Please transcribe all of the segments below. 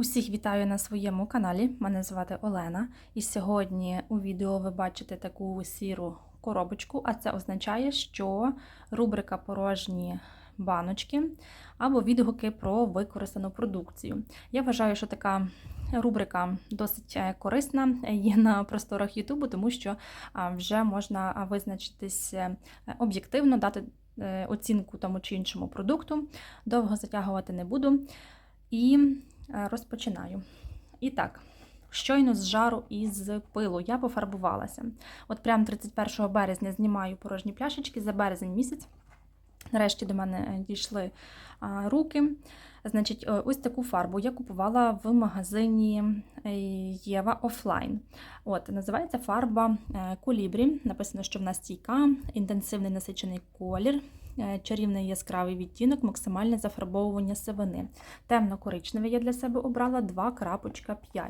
Усіх вітаю на своєму каналі. Мене звати Олена. І сьогодні у відео ви бачите таку сіру коробочку, а це означає, що рубрика порожні баночки або відгуки про використану продукцію. Я вважаю, що така рубрика досить е, корисна є на просторах Ютубу, тому що вже можна визначитись е, об'єктивно, дати е, оцінку тому чи іншому продукту. Довго затягувати не буду. І Е, розпочинаю. І так, щойно з жару і з пилу я пофарбувалася. От прямо 31 березня знімаю порожні пляшечки за березень місяць. Нарешті до мене е, дійшли руки. Значить, е, ось таку фарбу я купувала в магазині Єва офлайн. От, Називається фарба Колібрі. Написано, що вона стійка, інтенсивний насичений колір, Е, чарівний яскравий відтінок, максимальне зафарбовування сивини. Темно-коричневий я для себе обрала 2.5.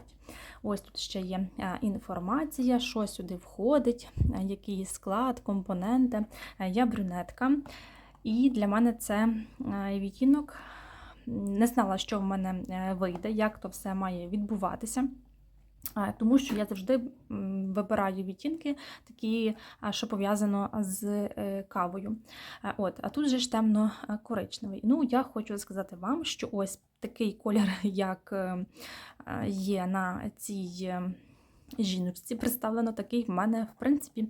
Ось тут ще є е, інформація, що сюди входить, е, який склад, компоненти. Я брюнетка. І для мене це відтінок. Не знала, що в мене вийде, як то все має відбуватися. Тому що я завжди вибираю відтінки, такі, що пов'язано з е, кавою. От, А тут же ж темно-коричневий. Ну, Я хочу сказати вам, що ось такий колір, як е, є на цій жіночці, представлено такий в мене, в принципі,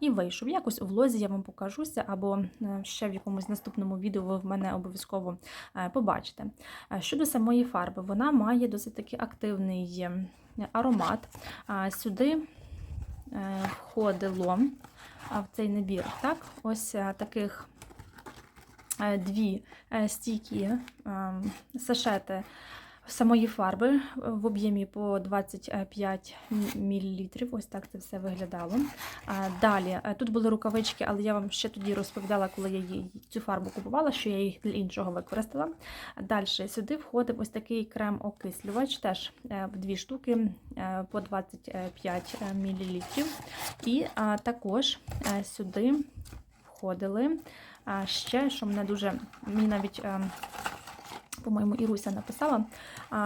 і вийшов. Якось у влозі я вам покажуся, або е, ще в якомусь наступному відео ви в мене обов'язково побачите. Щодо самої фарби, вона має досить таки активний аромат. Сюди е, входило в цей набір так, ось е, таких е, дві стійкі сашети самої фарби в об'ємі по 25 мл. Ось так це все виглядало. Далі, тут були рукавички, але я вам ще тоді розповідала, коли я цю фарбу купувала, що я їх для іншого використала. Далі сюди входив ось такий крем-окислювач, теж е, в дві штуки е, по 25 мл. І також е, сюди входили ще, що мене дуже мені навіть по-моєму, Іруся написала,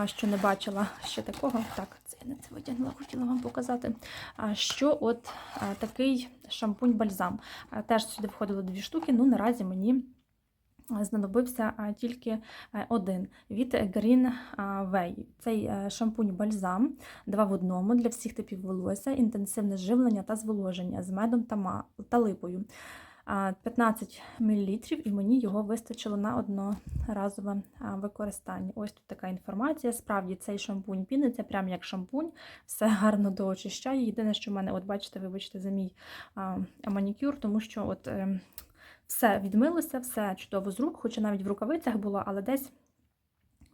що не бачила ще такого. Так, це я не це витягнула, хотіла вам показати. Що от такий шампунь-бальзам. Теж сюди входило дві штуки, ну наразі мені. Знадобився тільки один від Green Way. Цей шампунь-бальзам, два в одному для всіх типів волосся, інтенсивне живлення та зволоження з медом та липою. 15 мл, і мені його вистачило на одноразове використання. Ось тут така інформація. Справді, цей шампунь піниться, прям як шампунь, все гарно доочищає. Єдине, що в мене, от бачите, вибачте, за мій манікюр, тому що от ем, все відмилося, все чудово з рук, хоча навіть в рукавицях було, але десь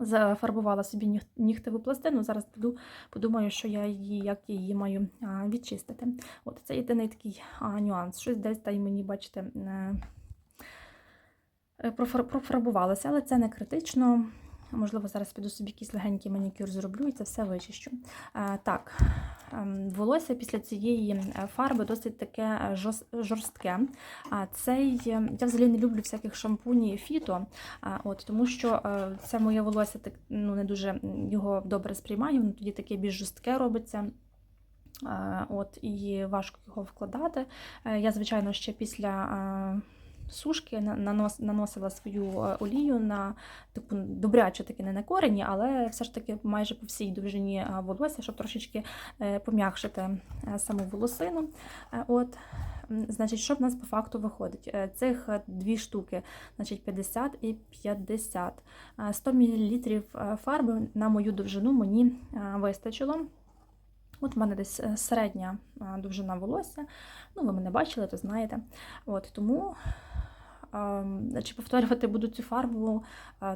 зафарбувала собі нігтеву пластину. Зараз піду, подумаю, що я її, як її маю відчистити. От Це єдиний такий нюанс. Щось десь та й мені, бачите, е, е, профарбувалося, але це не критично. Можливо, зараз піду собі якийсь легенький манікюр зроблю і це все вичищу. Так, ем, волосся після цієї е, фарби досить таке е, жорстке. Цей, е, Я взагалі не люблю всяких шампунів фіто, от, тому що це моє волосся так, ну, не дуже його добре сприймає, воно тоді таке більш жорстке робиться. От, І важко його вкладати. Я, звичайно, ще після сушки, наносила свою е, олію на таку добряче таки не на корені, але все ж таки майже по всій довжині е, волосся, щоб трошечки е, пом'якшити саму волосину. От, Значить, що в нас по факту виходить? Цих дві штуки, значить 50 і 50. 100 мл фарби на мою довжину мені вистачило. От в мене десь середня довжина волосся. Ну, ви мене бачили, то знаєте. От Тому чи повторювати буду цю фарбу,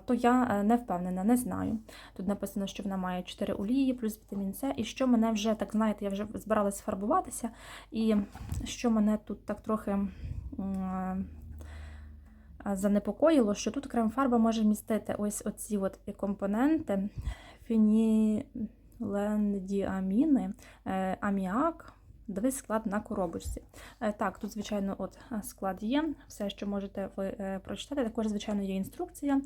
то я е, не впевнена, не знаю. Тут написано, що вона має 4 олії, плюс вітамін С, і що мене вже, так знаєте, я вже збиралась фарбуватися, і що мене тут так трохи занепокоїло, що тут крем-фарба може містити ось оці от компоненти фенілендіаміни, е, аміак. Дивись склад на коробочці. Е, Так, тут, звичайно, от е, склад є, все, що можете ви е, прочитати. Також, звичайно, є інструкція,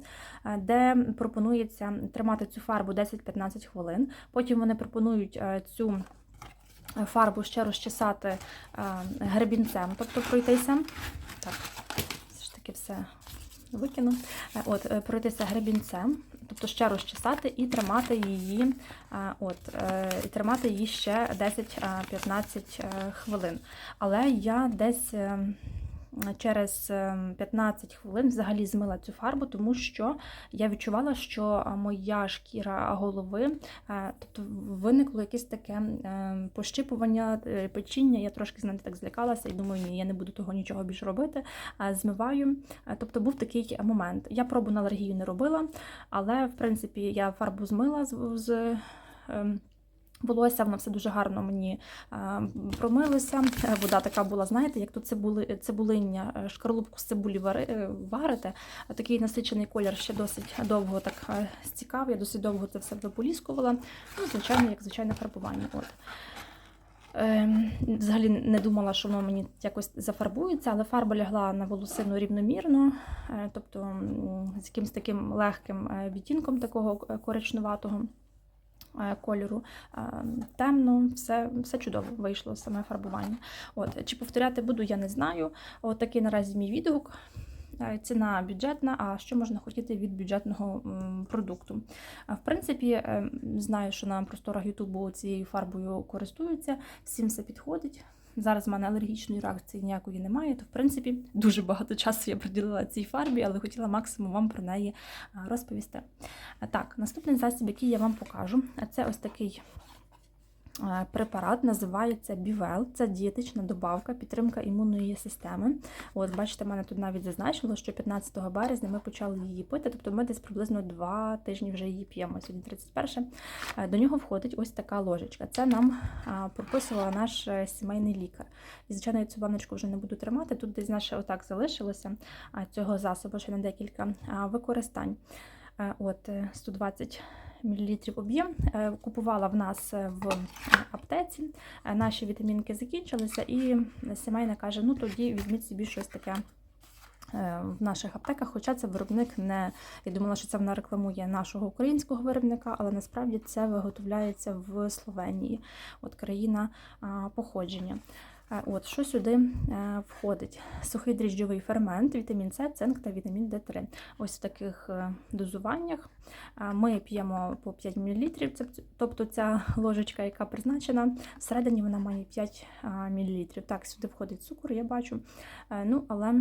де пропонується тримати цю фарбу 10-15 хвилин. Потім вони пропонують цю фарбу ще розчесати гребінцем, тобто пройтися. Так, все ж таки все викину. От, пройтися гребінцем, тобто ще розчесати і тримати її, е, от, е, і тримати її ще 10-15 е, хвилин. Але я десь. Через е, 15 хвилин взагалі змила цю фарбу, тому що я відчувала, що е, моя шкіра голови, е, тобто виникло якесь таке е, пощипування, е, печіння. Я трошки знаєте, так злякалася і думаю, ні, я не буду того нічого більше робити. Змиваю. Тобто був такий момент. Я пробу на алергію не робила, але в принципі я фарбу змила з. з ем, Волосся, воно все дуже гарно мені е, промилося. Е, Вода така була, знаєте, як тут цибули, цибулиння, е, шкарлупку з цибулі варите. Такий насичений колір ще досить довго так стікав. Я досить довго це все виполіскувала. Ну, звичайно, як звичайне фарбування. От. Ем, Взагалі не думала, що воно мені якось зафарбується, але фарба лягла на волосину рівномірно, тобто з якимось таким легким відтінком такого коричневатого кольору. Е, Темно, все, все чудово вийшло саме фарбування. От, чи повторяти буду, я не знаю. От такий наразі мій відгук. Е, Ціна бюджетна, а що можна хотіти від бюджетного продукту? В принципі, е, знаю, що на просторах Ютубу цією фарбою користуються, всім все підходить. Зараз в мене алергічної реакції ніякої немає, то в принципі дуже багато часу я приділила цій фарбі, але хотіла максимум вам про неї розповісти. Так, наступний засіб, який я вам покажу, це ось такий препарат, називається Бівел. Це дієтична добавка, підтримка імунної системи. От, бачите, мене тут навіть зазначило, що 15 березня ми почали її пити, тобто ми десь приблизно 2 тижні вже її п'ємо. Сьогодні 31. Е, До нього входить ось така ложечка. Це нам прописувала наш е, сімейний лікар. І, звичайно, я цю баночку вже не буду тримати. Тут десь наше отак залишилося цього засобу, ще на декілька використань. Е, От е, 120 мл об'єм. Е, Купувала в нас е, в аптеці. Е, Наші вітамінки закінчилися, і сімейна каже: ну тоді візьміть собі щось таке. В наших аптеках, хоча це виробник не я думала, що це вона рекламує нашого українського виробника, але насправді це виготовляється в Словенії, от країна походження. От що сюди е, входить: сухий дріжджовий фермент, вітамін С, цинк та вітамін Д3. Ось в таких е, дозуваннях ми п'ємо по 5 мл, тобто ця ложечка, яка призначена, всередині вона має 5 мл. Так, сюди входить цукор, я бачу. Е, Ну, але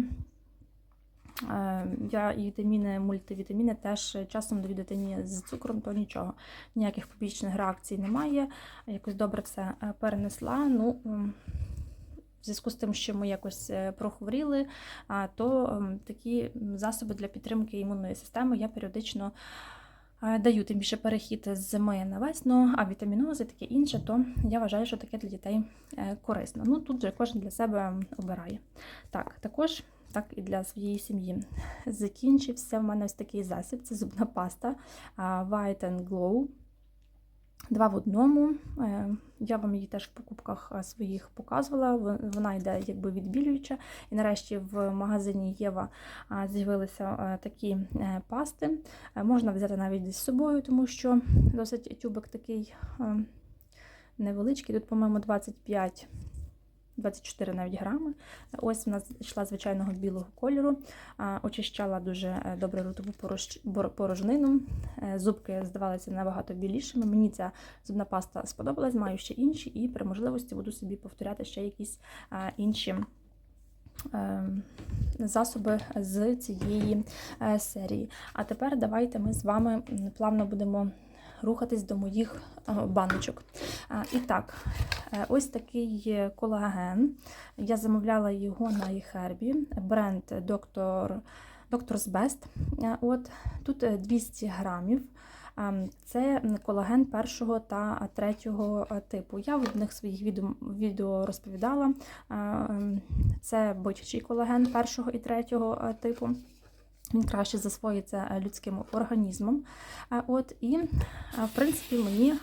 я і вітаміни, мультивітаміни теж часом даю дитині з цукром, то нічого. Ніяких побічних реакцій немає. Якось добре все перенесла. Ну, зв'язку з тим, що ми якось е, прохворіли, то такі засоби для підтримки імунної системи я періодично е, даю, тим більше перехід з зими на весну, а вітамінози, таке інше, то я вважаю, що таке для дітей е, корисно. Ну, тут же кожен для себе обирає. Так, також. Так і для своєї сім'ї. Закінчився в мене ось такий засіб, це зубна паста White and Glow. Два в одному. Е, Я вам її теж в покупках е, своїх показувала. Вона йде якби відбілююча. І нарешті в магазині Єва з'явилися е, такі е, пасти. Можна взяти навіть десь з собою, тому що досить тюбик такий невеличкий. Тут, по-моєму, 25. 24 навіть грами. Ось вона йшла звичайного білого кольору, очищала дуже е, добре ротову порожнину. Е, Зубки здавалися набагато білішими. Мені ця зубна паста сподобалась, маю ще інші, і при можливості буду собі повторяти ще якісь інші. е, Засоби з цієї серії. А тепер давайте ми з вами плавно будемо рухатись до моїх баночок. І так, ось такий колаген. Я замовляла його на eHerb, бренд Dr. Doctor's Best. Е, От, тут е, 200 грамів. Ем, Це колаген першого та третього е, типу. Я в одних своїх відео, розповідала. Ем, Це бичачий колаген першого і третього е, типу. Він краще засвоїться е, людським організмом. Е, От, і, е, в принципі, мені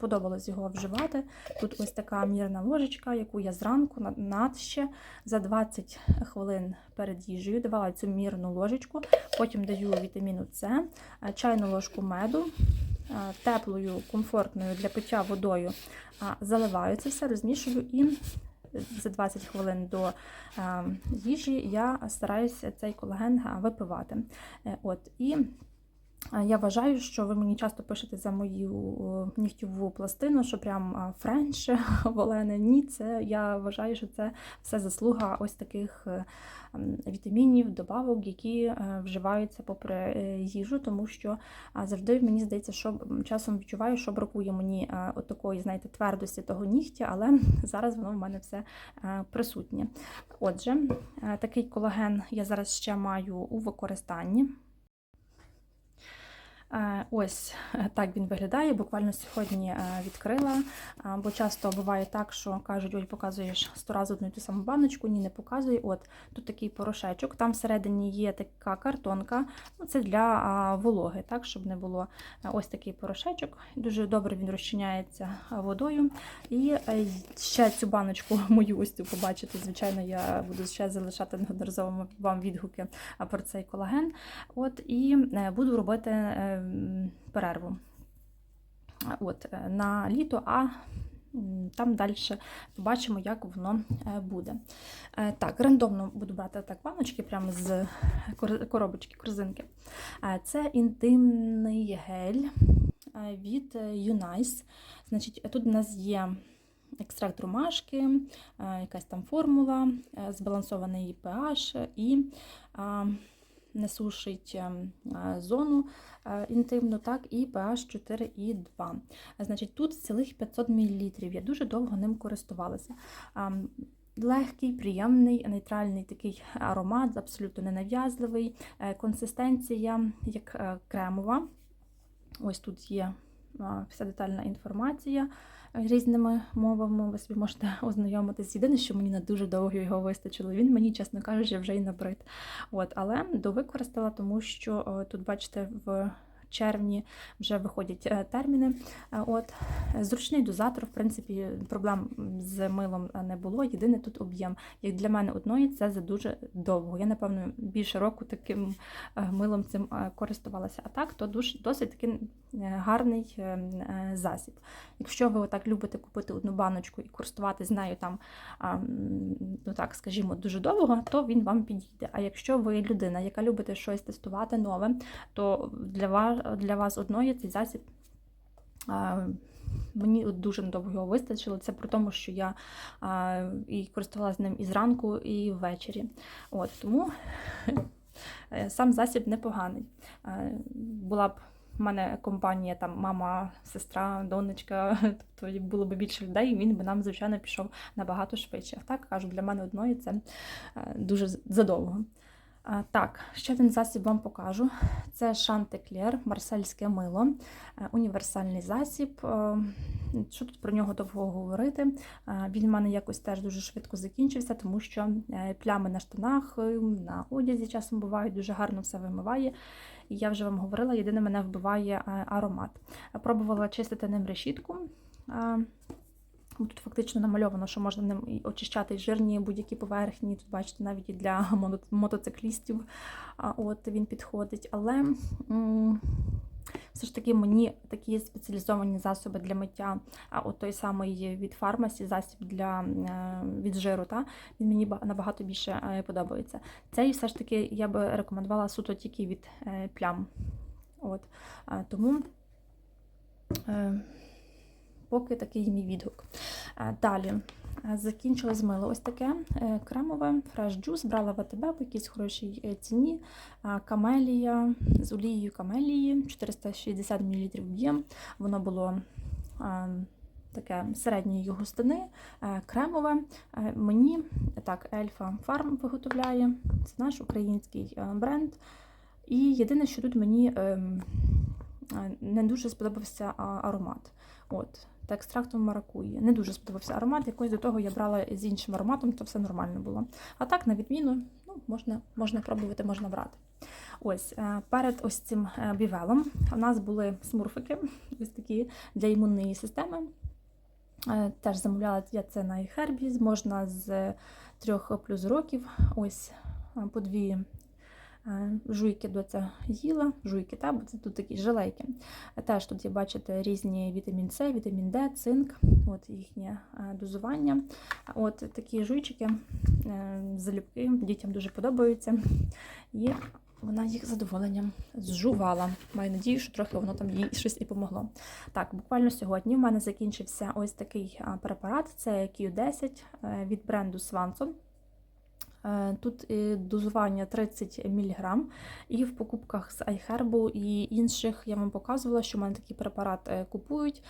подобалось його вживати. Тут ось така мірна ложечка, яку я зранку над ще за 20 хвилин перед їжею давала цю мірну ложечку, потім даю вітаміну С, чайну ложку меду, теплою, комфортною для пиття водою заливаю це все, розмішую і за 20 хвилин до е, їжі я стараюся цей колаген е, випивати. Е, От, і я вважаю, що ви мені часто пишете за мою нігтєву пластину, що прям френч в Ні, це я вважаю, що це все заслуга ось таких е, вітамінів, добавок, які е, вживаються попри е, їжу, тому що завжди мені здається, що часом відчуваю, що бракує мені от такої, знаєте, твердості того нігтя, але зараз воно в мене все присутнє. Отже, такий колаген я зараз ще маю у використанні. Е, Ось е, так він виглядає. Буквально сьогодні е, відкрила, бо часто буває так, що кажуть, ой, показуєш сто разів одну ту саму баночку, ні, не показує. От тут такий порошечок, там всередині є така картонка, ну, це для вологи, так, щоб не було ось такий порошечок. Дуже добре він розчиняється водою. І ще цю баночку мою ось цю побачите. Звичайно, я буду ще залишати неодноразово вам відгуки про цей колаген. От, і буду робити перерву От, е, на літо, а там далі побачимо, як воно е, буде. Е, Так, рандомно буду брати так баночки прямо з коробочки, корзинки. Це інтимний гель від Unice. Значить, тут у нас є екстракт ромашки, якась там формула, збалансований pH і не сушить е, е, зону е, інтимну, так, і pH 4,2. Значить, тут цілих 500 мл. Я дуже довго ним користувалася. Легкий, приємний, нейтральний такий аромат, абсолютно ненав'язливий. Е, Консистенція як кремова. Ось тут є вся детальна інформація різними мовами. Ви собі можете ознайомитись. Єдине, що мені на дуже довго його вистачило. Він мені, чесно кажучи, вже й набрид. От, але довикористала, тому що о, тут, бачите, в червні вже виходять е, терміни. Е, От зручний дозатор, в принципі, проблем з милом не було. Єдине тут об'єм. Як для мене одної, це за дуже довго. Я, напевно, більше року таким е, милом цим користувалася. А так, то досить такий гарний засіб. Якщо ви отак любите купити одну баночку і користуватись нею там, ну так скажімо, дуже довго, то він вам підійде. А якщо ви людина, яка любите щось тестувати нове, то для вас, для вас одної цей засіб. Мені дуже надовго його вистачило. Це при тому, що я а, і користувалася ним і зранку, і ввечері. От, тому е, сам засіб непоганий. Е, Була б в мене компанія, там мама, сестра, донечка, тобто було б більше людей, і він би нам, звичайно, пішов набагато швидше. А так кажу, для мене одної це е, дуже задовго. Так, ще один засіб вам покажу. Це Шантеклер, марсельське мило, е, універсальний засіб. Е, Що тут про нього довго говорити? Е, Він в мене якось теж дуже швидко закінчився, тому що плями на штанах, на одязі часом бувають, дуже гарно все вимиває. І я вже вам говорила, єдине мене вбиває аромат. Пробувала чистити ним решітку. Е, Тут фактично намальовано, що можна ним очищати жирні будь-які поверхні. Тут бачите, навіть і для мотоциклістів от він підходить. Але все ж таки мені такі спеціалізовані засоби для миття, а от той самий від фармасі, засіб для е, від жиру, та, він мені набагато більше е, подобається. Цей все ж таки я би рекомендувала суто тільки від е, плям. От, тому. Поки такий мій відгук. Далі закінчилось мило ось таке е, кремове Fresh Juice, брала в АТБ по якійсь хорошій е, ціні. Камелія з олією камелії, 460 мл об'єм. Воно було таке середньої густини, е, кремове. Мені так, Ельфа Фарм виготовляє. Це наш український бренд. І єдине, що тут мені ем, не дуже сподобався аромат. От, та екстрактом маракуї. Не дуже сподобався аромат. Якось до того я брала з іншим ароматом, то все нормально було. А так, на відміну, ну, можна, можна пробувати, можна брати. Ось е, перед ось цим е, бівелом у нас були смурфики, ось такі для імунної системи. Е, Теж замовляла я це на iHerb, можна з 3 плюс років. Ось по дві жуйки доця їла, жуйки, та, бо це тут такі жилейки. Е, Теж тут є, бачите, різні вітамін С, вітамін Д, цинк, от їхнє е, дозування. От такі жуйчики, е, залюбки, дітям дуже подобаються. І вона їх задоволенням зжувала. Маю надію, що трохи воно там їй щось і помогло. Так, буквально сьогодні в мене закінчився ось такий препарат. Це Q10 е, від бренду Swanson. Е, Тут дозування 30 мг, і в покупках з iHerb і інших я вам показувала, що в мене такий препарат е, купують.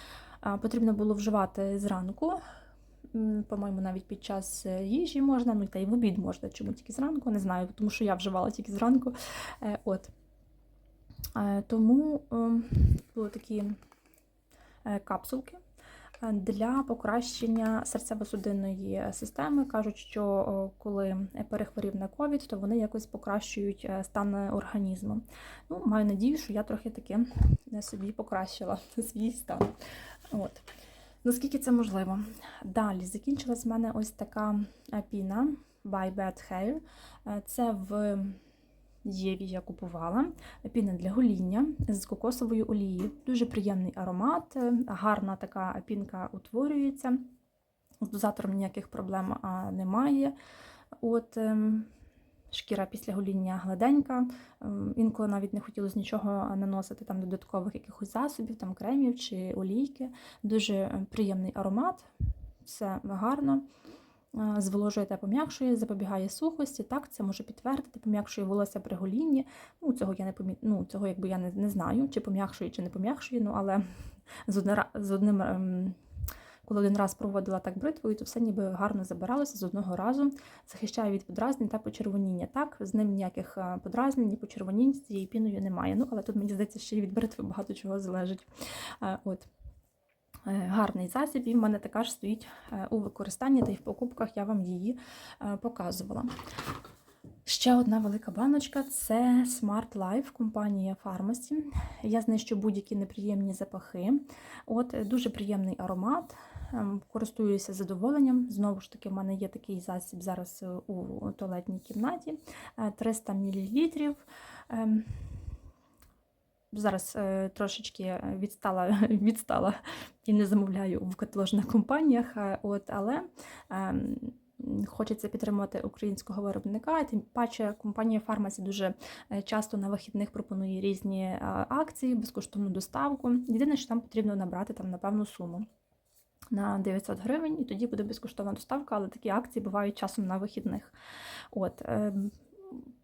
Потрібно було вживати зранку. По-моєму, навіть під час е, їжі можна, ну та й в обід можна, чому тільки зранку, не знаю, тому що я вживала тільки зранку. От. Тому ем, були такі капсулки для покращення серцево-судинної системи. Кажуть, що коли перехворів на ковід, то вони якось покращують е, стан організму. Ну, маю надію, що я трохи таки е, собі покращила свій стан. От. Наскільки це можливо? Далі закінчилась в мене ось така е, піна by Bad Hair. Е, Це в Єві я купувала піна для гоління з кокосовою олією. Дуже приємний аромат, е, гарна така пінка утворюється. З дозатором ніяких проблем немає. От, ем, шкіра після гоління гладенька. Ем, Інколи навіть не хотілося нічого наносити там додаткових якихось засобів, там кремів чи олійки. Дуже е, приємний аромат, все гарно. Е, Зволожує та пом'якшує, запобігає сухості. Так, це може підтвердити, пом'якшує волосся при голінні. Ну, цього я не помі... ну, цього якби я не, не знаю, чи пом'якшує, чи не пом'якшує. Ну, але з, одне... з одним. ем, Коли один раз проводила так бритвою, то все ніби гарно забиралося з одного разу, захищає від подразнень та почервоніння. Так, з ним ніяких е, подразнень, ні почервонінь з цією піною немає. Ну, але тут мені здається, ще й від бритви багато чого залежить. Е, От. Е, Гарний засіб, і в мене така ж стоїть е, у використанні, та й в покупках я вам її е, показувала. Ще одна велика баночка це Smart Life, компанія Pharmacy. Я знищу будь-які неприємні запахи. От дуже приємний аромат. Користуюся задоволенням. Знову ж таки, в мене є такий засіб зараз у туалетній кімнаті. Е, 300 мл. Ем, Зараз е, трошечки відстала, відстала і не замовляю в каталожних компаніях. е, От, але ем, хочеться підтримувати українського виробника. Тим паче компанія Фармасі дуже е, часто на вихідних пропонує різні е, акції, безкоштовну доставку. Єдине, що там потрібно набрати там на певну суму. На 900 гривень, і тоді буде безкоштовна доставка, але такі акції бувають часом на вихідних. От, е,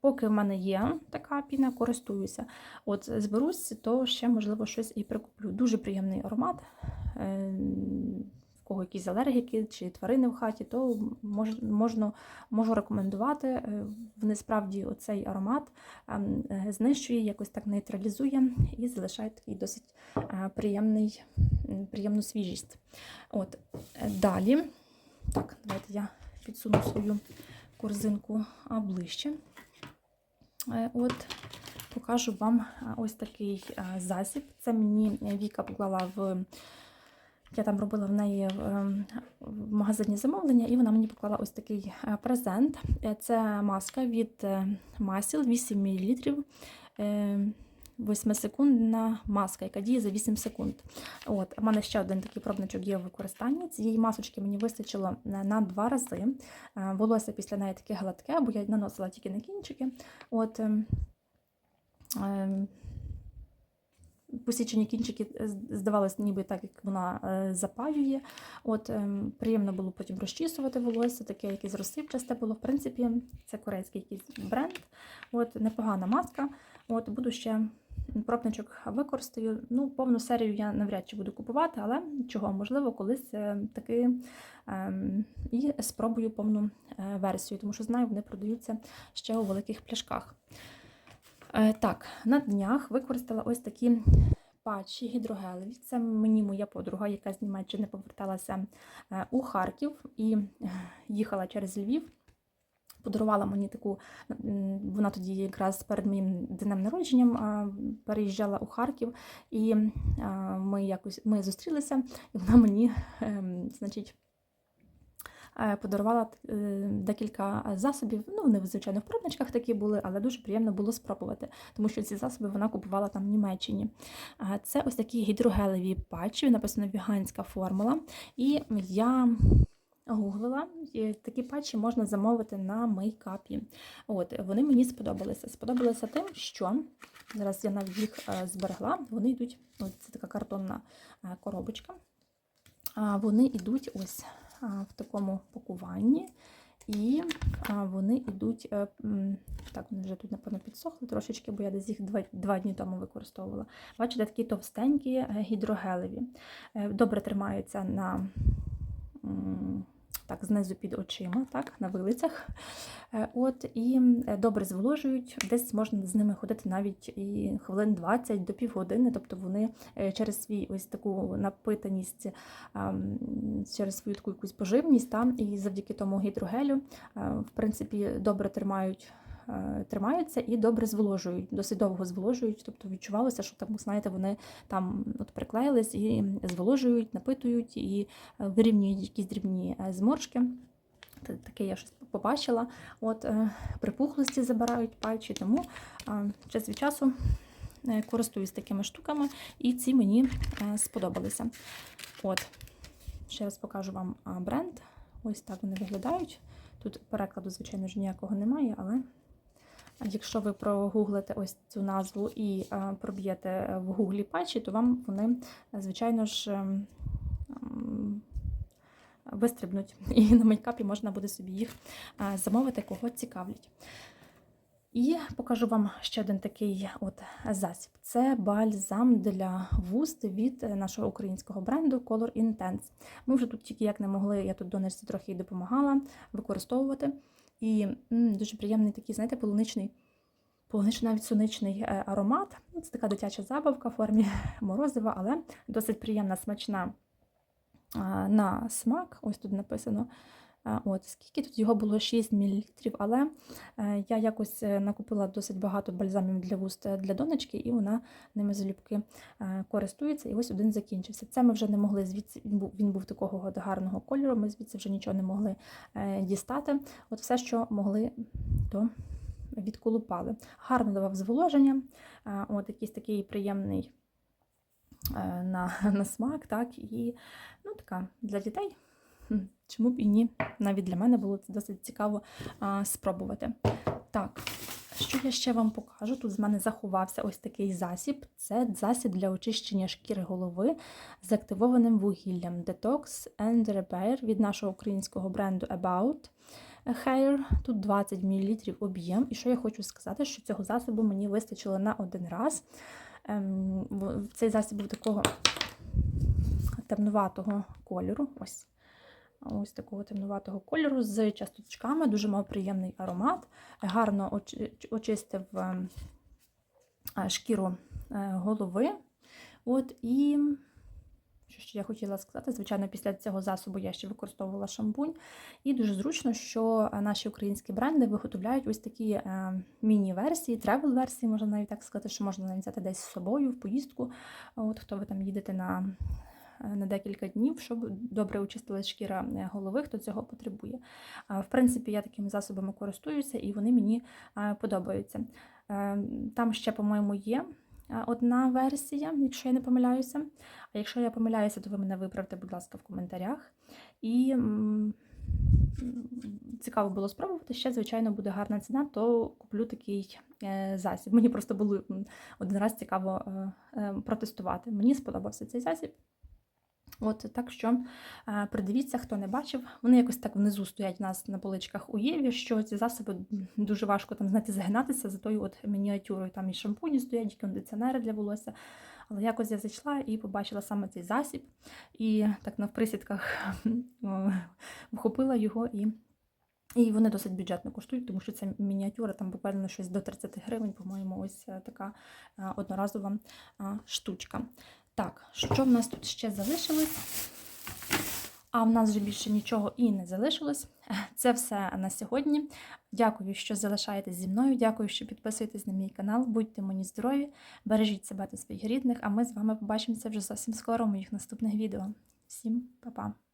поки в мене є така піна, користуюся. От зберусь, то ще, можливо, щось і прикуплю. Дуже приємний аромат. Е, в кого якісь алергіки чи тварини в хаті, то мож, можна, можу рекомендувати. Е, Вони справді оцей аромат ем, е, знищує, якось так нейтралізує і залишає такий досить е, приємний, приємну свіжість. От, е, далі, так, давайте я підсуну свою корзинку ближче. Е, От, покажу вам ось такий засіб. Це мені Віка поклала в. Я там робила в неї в магазині замовлення, і вона мені поклала ось такий е, презент. Е, Це маска від е, масіл 8 мл. 8-секундна маска, яка діє за 8 секунд. От, у мене ще один такий пробничок є в використанні. Цієї масочки мені вистачило на, два рази. Е, Волосся після неї таке гладке, бо я наносила тільки на кінчики. От, ем, ем, посічені кінчики е, здавалось, ніби так, як вона е, запаює. От, ем, приємно було потім розчісувати волосся, таке якесь розсипчасте було. В принципі, це корейський якийсь бренд. От, непогана маска. От, буду ще пробничок використаю. Ну, повну серію я навряд чи буду купувати, але чого, можливо, колись е, таки ем, і спробую повну е, версію, тому що знаю, вони продаються ще у великих пляшках. Е, Так, на днях використала ось такі патчі гідрогелеві. Це мені моя подруга, яка з Німеччини поверталася у Харків і їхала через Львів. Подарувала мені таку, вона тоді якраз перед моїм днем народженням переїжджала у Харків, і ми якось ми зустрілися, і вона мені, ем, значить. е, Подарувала е, декілька засобів. Ну, вони, звичайно, в пробничках такі були, але дуже приємно було спробувати, тому що ці засоби вона купувала там в Німеччині. Це ось такі гідрогелеві патчі, написано веганська формула. І я гуглила, такі патчі можна замовити на мейкапі. От, вони мені сподобалися. Сподобалися тим, що зараз я навіть їх е, зберегла. Вони йдуть, ось це така картонна е, коробочка. Вони йдуть ось в такому пакуванні. І вони йдуть, е, так, вони вже тут, напевно, підсохли трошечки, бо я десь їх два, два дні тому використовувала. Бачите, такі товстенькі гідрогелеві. Добре тримаються на так, знизу під очима, так, на вилицях. Е, От, і е, добре зволожують. Десь можна з ними ходити навіть і хвилин 20 до півгодини. Тобто вони е, через свій ось таку напитаність, через свою таку якусь поживність, та, і завдяки тому гідрогелю, в принципі, добре тримають. Е, Тримаються і добре зволожують, досить довго зволожують. Тобто відчувалося, що там, знаєте, вони там от приклеїлись і зволожують, напитують і е, вирівнюють якісь дрібні е, зморшки. Таке я щось побачила. От припухлості забирають пальчі, тому час від часу користуюсь такими штуками, і ці мені сподобалися. От, ще раз покажу вам бренд. Ось так вони виглядають. Тут перекладу, звичайно ж, ніякого немає, але якщо ви прогуглите ось цю назву і е, проб'єте в гуглі патчі, то вам вони, е, звичайно ж, вистрибнуть. І на мейкапі можна буде собі їх е, замовити, кого цікавлять. І покажу вам ще один такий от засіб. Це бальзам для вуст від е, нашого українського бренду Color Intense. Ми вже тут тільки як не могли, я тут донечці трохи й допомагала використовувати. І м, дуже приємний такий, знаєте, полуничний, полуничний навіть соничний е, аромат. Ну, Це така дитяча забавка в формі морозива, але досить приємна, смачна на смак. Ось тут написано. От, скільки тут його було 6 мл, але е, я якось е, накупила досить багато бальзамів для вуст е, для донечки, і вона ними залюбки користується. І ось один закінчився. Це ми вже не могли звідси. Він був, такого гарного кольору. Ми звідси вже нічого не могли дістати. От все, що могли, то відколупали. Гарно давав зволоження. От якийсь такий приємний на, на смак, так, і ну, така для дітей. Чому б і ні? Навіть для мене було це досить цікаво а, спробувати. Так, що я ще вам покажу? Тут з мене заховався ось такий засіб. Це засіб для очищення шкіри голови з активованим вугіллям Detox and Repair від нашого українського бренду About Hair. Тут 20 мл об'єм. І що я хочу сказати, що цього засобу мені вистачило на один раз. Ем, Цей засіб був такого темнуватого кольору. Ось. Ось такого темнуватого кольору з часточками, дуже мав приємний аромат, гарно очистив ем, е, шкіру е, голови. От і що ще я хотіла сказати, звичайно, після цього засобу я ще використовувала шампунь. І дуже зручно, що е, наші українські бренди виготовляють ось такі міні-версії, тревел-версії, можна навіть так сказати, що можна навіть взяти десь з собою в поїздку. От хто ви там їдете на на декілька днів, щоб добре очистила шкіра е, голови, хто цього потребує. В принципі, я такими засобами користуюся і вони мені е, подобаються. Е, Там ще, по-моєму, є одна версія, якщо я не помиляюся. А якщо я помиляюся, то ви мене виправте, будь ласка, в коментарях. І цікаво було спробувати. Ще, звичайно, буде гарна ціна, то куплю такий засіб. Мені просто було один раз цікаво протестувати. Мені сподобався цей засіб. От так що е, придивіться, хто не бачив. Вони якось так внизу стоять у нас на поличках у Єві, що ці засоби дуже важко там знаєте, загинатися за тою от мініатюрою. Там і шампуні стоять, і кондиціонери для волосся. Але якось я зайшла і побачила саме цей засіб, і так навприсідках о, вхопила його і. І вони досить бюджетно коштують, тому що це мініатюра, там буквально щось до 30 гривень, по-моєму, ось е, така е, одноразова штучка. Так, що в нас тут ще залишилось? А в нас вже більше нічого і не залишилось. Це все на сьогодні. Дякую, що залишаєтесь зі мною. Дякую, що підписуєтесь на мій канал. Будьте мені здорові, бережіть себе та своїх рідних. А ми з вами побачимося вже зовсім скоро у моїх наступних відео. Всім па-па!